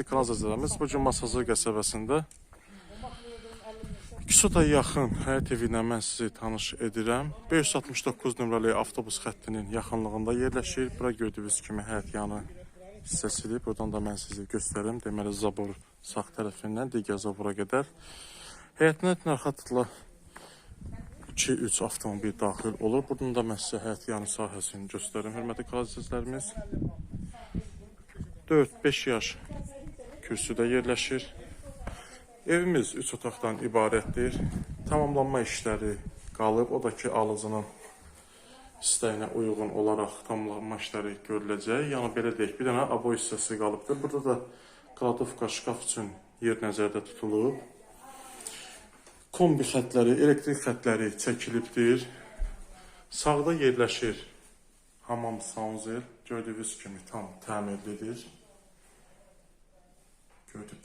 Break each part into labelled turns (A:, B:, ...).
A: Hörmətli kanal izləyicilərimiz, bu gün Masazır qəsəbəsində Küsuta yaxın həyat evi ilə mən sizi tanış edirəm. 569 nömrəli avtobus xəttinin yaxınlığında yerləşir. Bura gördüyünüz kimi həyat yanı hissəsidir. Buradan da mən sizi göstərim. Deməli Zabor sağ tərəfindən digər Zabora qədər. Həyətinə arxa tıtla 2-3 avtomobil daxil olur. Buradan da mən sizə həyat yanı sahəsini göstərim. Hörmətli kanal izləyicilərimiz. 4-5 yaş kürsüdə yerləşir. Evimiz 3 otaqdan ibarətdir. Tamamlanma işləri qalıb. O da ki, alıcının istəyinə uyğun olaraq tamamlanma işləri görüləcək. Yəni belə deyək, bir dənə abo hissəsi qalıbdır. Burada da kladovka şkaf üçün yer nəzərdə tutulub. Kombi xətləri, elektrik xətləri çəkilibdir. Sağda yerləşir hamam saunzel. Gördüyünüz kimi tam təmirlidir.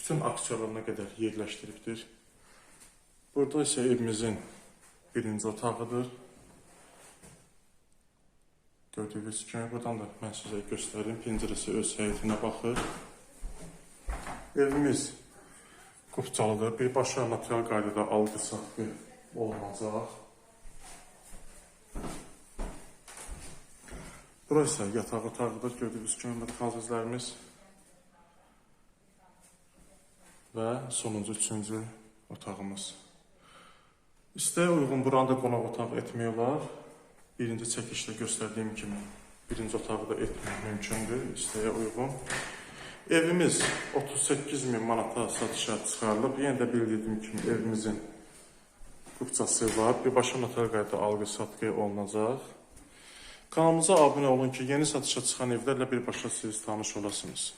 A: Bütün aksiyonlarına qədər yerləşdiribdir. Burada isə evimizin birinci otağıdır. Gördüyünüz kimi buradan da mən sizə göstərim. Pəncərəsi öz həyətinə baxır. Evimiz qupçalıdır. Birbaşa natural qaydada alqı-satqı olunacaq. Burası isə yataq otağıdır. Gördüyünüz kimi məkanizlərimiz. Və sonuncu, üçüncü otağımız. İstəyə uyğun buranı da qonaq otaq etmək olar. Birinci çəkişdə göstərdiyim kimi birinci otağı da etmək mümkündür, istəyə uyğun. Evimiz 38 min manata satışa çıxarılıb. Yenə də bildiyim kimi evimizin qupçası var. Birbaşa notar qayda alqı-satqı olunacaq. Kanalımıza abunə olun ki, yeni satışa çıxan evlərlə birbaşa siz tanış olasınız.